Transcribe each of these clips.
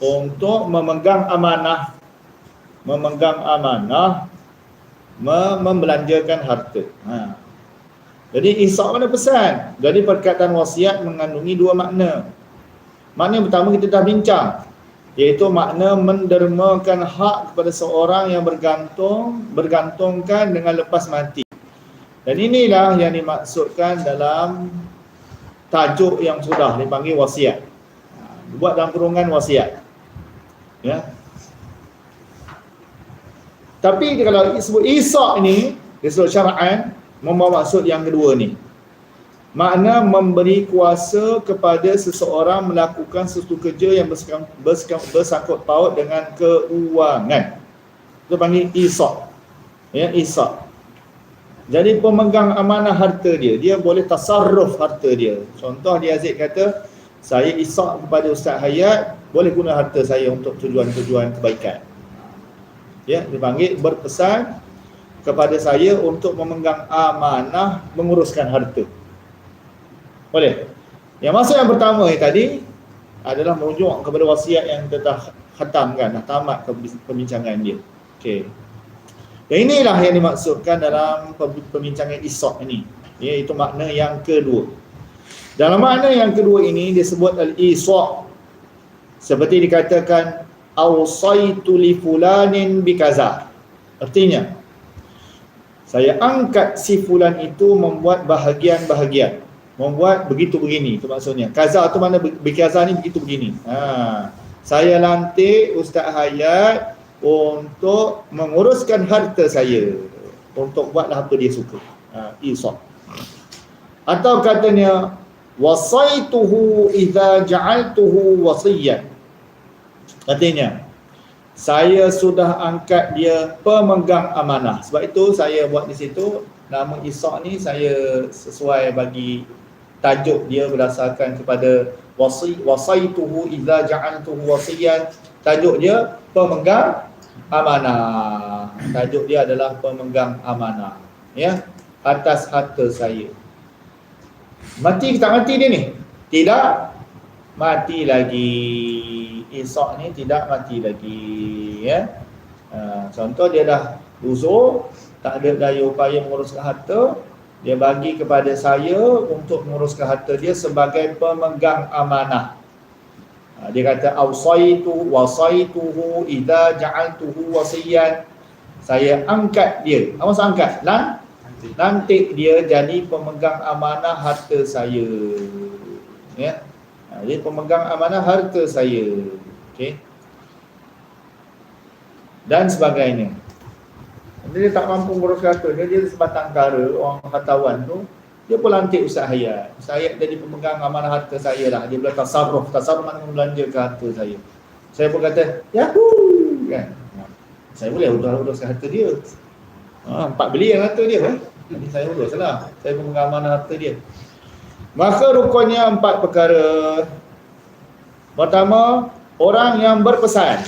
untuk memegang amanah memegang amanah mem- membelanjakan harta. Ha. Jadi Isa mana pesan? Jadi perkataan wasiat mengandungi dua makna. Makna yang pertama kita dah bincang iaitu makna mendermakan hak kepada seorang yang bergantung bergantungkan dengan lepas mati. Dan inilah yang dimaksudkan dalam tajuk yang sudah dipanggil wasiat. Ha, buat dalam kurungan wasiat. Ya. Tapi kalau disebut Isa ini, disebut syara'an, membawa maksud yang kedua ni. Makna memberi kuasa kepada seseorang melakukan sesuatu kerja yang bersangkut, paut dengan keuangan. Itu panggil Isa. Ya, Isa. Jadi pemegang amanah harta dia, dia boleh tasarruf harta dia. Contoh dia Aziz kata, saya Isa kepada Ustaz Hayat, boleh guna harta saya untuk tujuan-tujuan kebaikan. Ya, dipanggil berpesan kepada saya untuk memegang amanah menguruskan harta. Boleh? Yang masa yang pertama yang tadi adalah merujuk kepada wasiat yang kita khatamkan, dah tamat perbincangan dia. Okey. Dan inilah yang dimaksudkan dalam perbincangan isok ini. Iaitu makna yang kedua. Dalam makna yang kedua ini disebut al-isok. Seperti dikatakan awsaitu li fulanin bikaza. Artinya saya angkat si fulan itu membuat bahagian-bahagian membuat begitu begini itu maksudnya kaza tu mana bikaza ni begitu begini ha. saya lantik Ustaz Hayat untuk menguruskan harta saya untuk buatlah apa dia suka ha. isok atau katanya wasaituhu idza ja'altuhu wasiyan artinya saya sudah angkat dia pemegang amanah. Sebab itu saya buat di situ nama Ishak ni saya sesuai bagi tajuk dia berdasarkan kepada wasi wasaituhu idza ja'altuhu wasiyan. Tajuk dia pemegang amanah. Tajuk dia adalah pemegang amanah. Ya, atas harta saya. Mati tak mati dia ni? Tidak mati lagi. Ishak ni tidak mati lagi ya. Ha, contoh dia dah uzur, tak ada daya upaya menguruskan harta, dia bagi kepada saya untuk menguruskan harta dia sebagai pemegang amanah. Ha, dia kata ausaitu wasaituhu idza ja'altuhu wasiyan. Saya angkat dia. Apa maksud angkat? Lan lantik dia jadi pemegang amanah harta saya. Ya. Ha, dia pemegang amanah harta saya. Okey. Dan sebagainya. Dia tak mampu harta dia, dia sebatang kara orang hartawan tu, dia pun lantik Ustaz Hayat. Ustaz Hayat jadi pemegang amanah harta saya lah. Dia bilang tasarruf, tasarruf mana ke harta saya. Saya pun kata, yahoo! Kan? Ha. Saya boleh urus-uruskan harta dia. Ha, empat beli yang harta dia. Eh? Jadi saya urus lah. Saya pemegang amanah harta dia. Maka rukunnya empat perkara. Pertama, orang yang berpesan.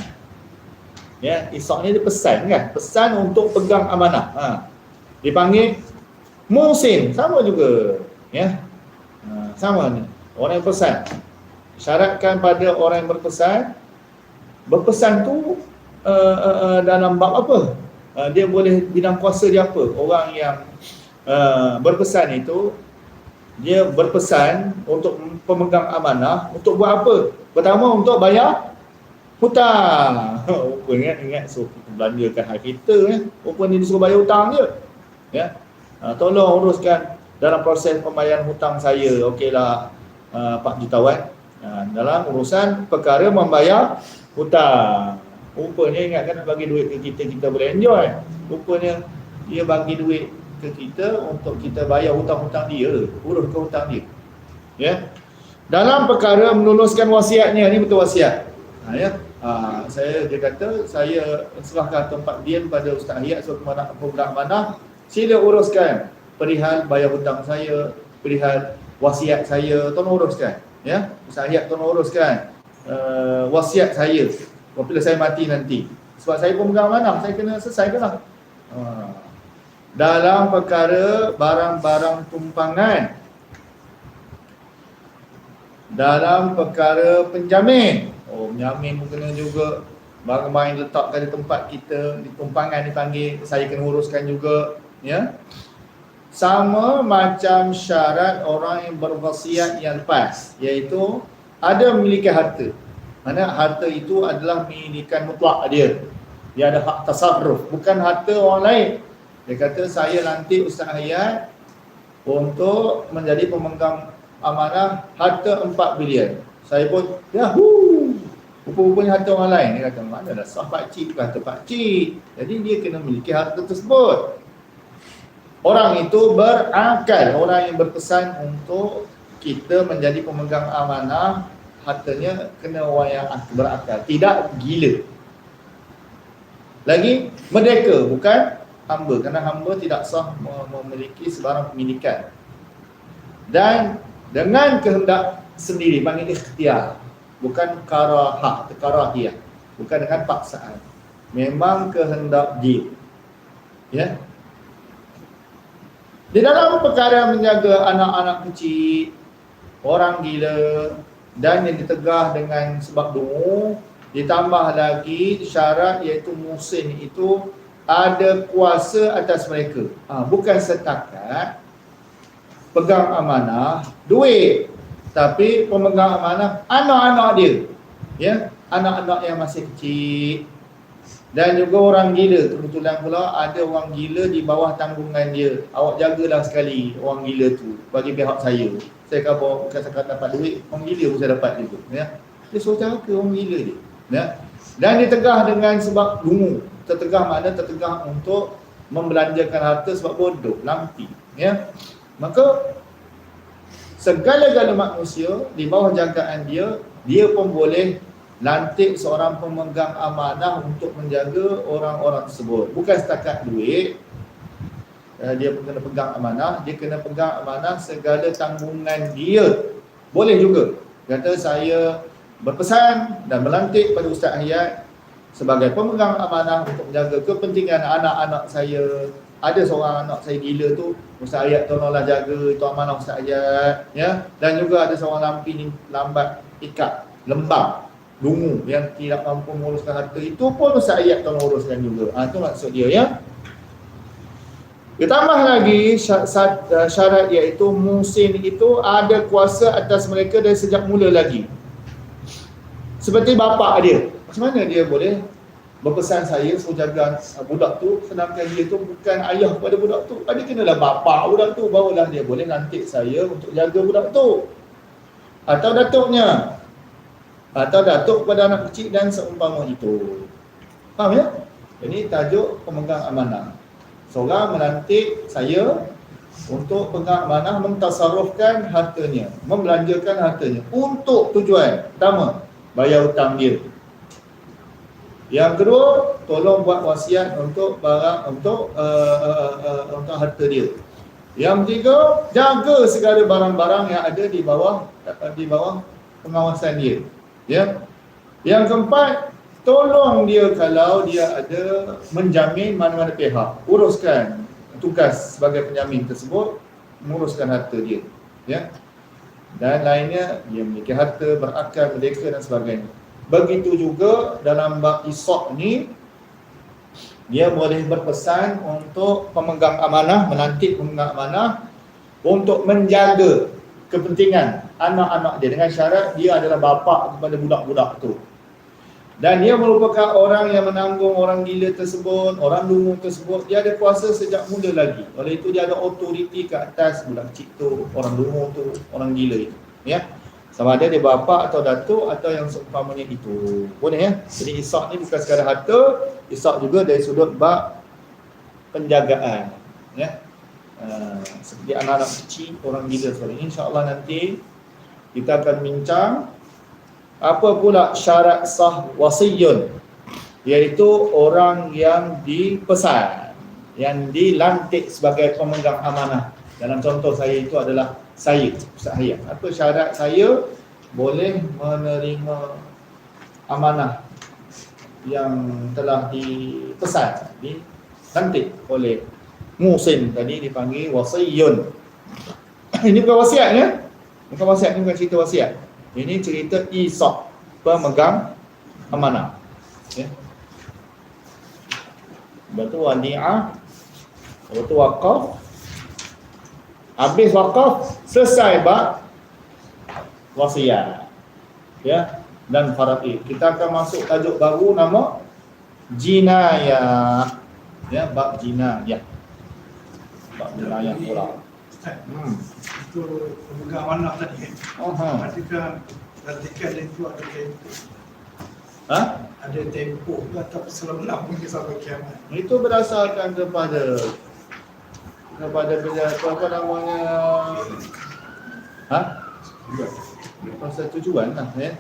Ya, Ishak ni dia pesan kan? Pesan untuk pegang amanah. Ha. Dipanggil musin, sama juga. Ya. Ha, sama ni. Orang yang pesan. Syaratkan pada orang yang berpesan berpesan tu uh, uh, uh, dalam bab apa? Uh, dia boleh bidang kuasa dia apa? Orang yang uh, berpesan itu dia berpesan untuk pemegang amanah untuk buat apa? Pertama untuk bayar hutang. Rupa ingat ingat so belanjakan hak kita eh. Rupa ni disuruh bayar hutang dia. Ya. Ha, tolong uruskan dalam proses pembayaran hutang saya. Okeylah uh, 4 jutawan. Ha, dalam urusan perkara membayar hutang. Rupanya ingatkan bagi duit ke kita, kita boleh enjoy. Rupanya dia bagi duit ke kita untuk kita bayar hutang-hutang dia, urus ke hutang dia. Ya. Dalam perkara menuluskan wasiatnya ni betul wasiat. Ha, ya. Ha, saya dia kata saya serahkan tempat diam pada Ustaz Hayat so mana program mana sila uruskan perihal bayar hutang saya, perihal wasiat saya, tolong uruskan. Ya. Ustaz Hayat tolong uruskan uh, wasiat saya apabila saya mati nanti. Sebab saya pun mana, saya kena selesaikanlah. Ha dalam perkara barang-barang tumpangan dalam perkara penjamin Oh, menyamin pun kena juga. Barang-barang yang letakkan di tempat kita, di tumpangan dipanggil, saya kena uruskan juga. Ya. Sama macam syarat orang yang berwasiat yang lepas, iaitu ada memiliki harta. Mana harta itu adalah milikan mutlak dia. Dia ada hak tasarruf, bukan harta orang lain. Dia kata saya lantik Ustaz Hayat untuk menjadi pemegang amanah harta 4 bilion. Saya pun, yahoo! Rupa-rupanya harta orang lain. Dia kata, mana dah sah pakcik, bukan harta pakcik. Jadi dia kena memiliki harta tersebut. Orang itu berakal. Orang yang berpesan untuk kita menjadi pemegang amanah, hartanya kena orang yang berakal. Tidak gila. Lagi, merdeka. Bukan hamba kerana hamba tidak sah memiliki sebarang pemilikan. Dan dengan kehendak sendiri panggil ikhtiar bukan karahah atau karahiyah bukan dengan paksaan. Memang kehendak dia ya? Di dalam perkara menjaga anak-anak kecil orang gila dan yang ditegah dengan sebab dungu ditambah lagi syarat iaitu musim itu ada kuasa atas mereka. Ha, bukan setakat pegang amanah duit tapi pemegang amanah anak-anak dia. Ya, anak-anak yang masih kecil dan juga orang gila kebetulan pula ada orang gila di bawah tanggungan dia. Awak jagalah sekali orang gila tu bagi pihak saya. Saya kata bukan sekat dapat duit, orang gila pun saya dapat juga, ya. Dia suruh jaga orang gila dia. Ya. Dan ditegah dengan sebab dungu tertegah mana tertegah untuk membelanjakan harta sebab bodoh, lampi. Ya. Maka segala-gala manusia di bawah jagaan dia, dia pun boleh lantik seorang pemegang amanah untuk menjaga orang-orang tersebut. Bukan setakat duit, eh, dia pun kena pegang amanah, dia kena pegang amanah segala tanggungan dia. Boleh juga. Kata saya berpesan dan melantik pada Ustaz Hayat sebagai pemegang amanah untuk menjaga kepentingan anak-anak saya. Ada seorang anak saya gila tu Ustaz Ayat tolonglah jaga itu amanah Ustaz Ayat ya. Dan juga ada seorang lampi ni lambat ikat lembang lungu yang tidak mampu menguruskan harta. Itu pun Ustaz Ayat tolong uruskan juga. Ha, itu maksud dia ya. Ditambah lagi syarat iaitu musim itu ada kuasa atas mereka dari sejak mula lagi. Seperti bapa dia. Macam mana dia boleh berpesan saya suruh jaga budak tu sedangkan dia tu bukan ayah kepada budak tu. Dia kenalah bapa budak tu barulah dia boleh lantik saya untuk jaga budak tu. Atau datuknya. Atau datuk kepada anak kecil dan seumpama itu. Faham ya? Ini tajuk pemegang amanah. Seorang melantik saya untuk pegang amanah mentasarufkan hartanya, membelanjakan hartanya untuk tujuan pertama bayar hutang dia yang kedua, tolong buat wasiat untuk barang untuk uh, uh, uh, untuk harta dia. Yang ketiga, jaga segala barang-barang yang ada di bawah di bawah pengawasan dia. Ya. Yang keempat, tolong dia kalau dia ada menjamin mana-mana pihak. Uruskan tugas sebagai penjamin tersebut, menguruskan harta dia. Ya. Dan lainnya, dia memiliki harta, berakal, merdeka dan sebagainya. Begitu juga dalam bab isok ni dia boleh berpesan untuk pemegang amanah, melantik pemegang amanah untuk menjaga kepentingan anak-anak dia dengan syarat dia adalah bapa kepada budak-budak tu. Dan dia merupakan orang yang menanggung orang gila tersebut, orang dungu tersebut, dia ada kuasa sejak muda lagi. Oleh itu dia ada otoriti ke atas budak kecil tu, orang dungu tu, orang gila itu. Ya. Sama ada dia bapa atau datuk atau yang seumpamanya itu. Boleh ya? Jadi isak ni bukan sekadar harta, isak juga dari sudut bab penjagaan. Ya. Uh, seperti anak-anak kecil, orang gila sekali. InsyaAllah nanti kita akan bincang apa pula syarat sah wasiyun iaitu orang yang dipesan yang dilantik sebagai pemegang amanah dalam contoh saya itu adalah saya Ustaz Hayat. Apa syarat saya boleh menerima amanah yang telah dipesan di nanti oleh musim tadi dipanggil wasiyun. Ini bukan wasiat ya? Bukan wasiat, ini bukan cerita wasiat. Ini cerita isok. pemegang amanah. Ya. Lepas tu wadi'ah. Lepas tu wakaf. Habis wakaf, selesai bab wasiat. Ya. Dan faraid. Kita akan masuk tajuk baru nama jinayah. Ya, bab jinayah. Bab jinayah pula. Hmm. itu pemegang amanah tadi. Aha. Adakah ratikan itu ada tempoh? Ha? Ada tempoh ke atau selama mungkin sampai kiamat? Itu berdasarkan kepada kepada kerja apa, apa namanya ha? Pasal tujuan lah ya.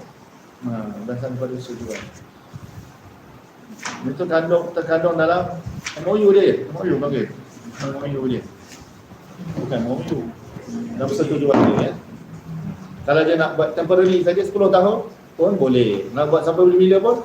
Ha, berdasarkan kepada tujuan. Itu terkandung terkandung dalam MOU dia. MOU panggil. MOU dia. Bukan MOU. Dalam persetujuan dia ya. Kalau dia nak buat temporary saja 10 tahun pun boleh. Nak buat sampai bila pun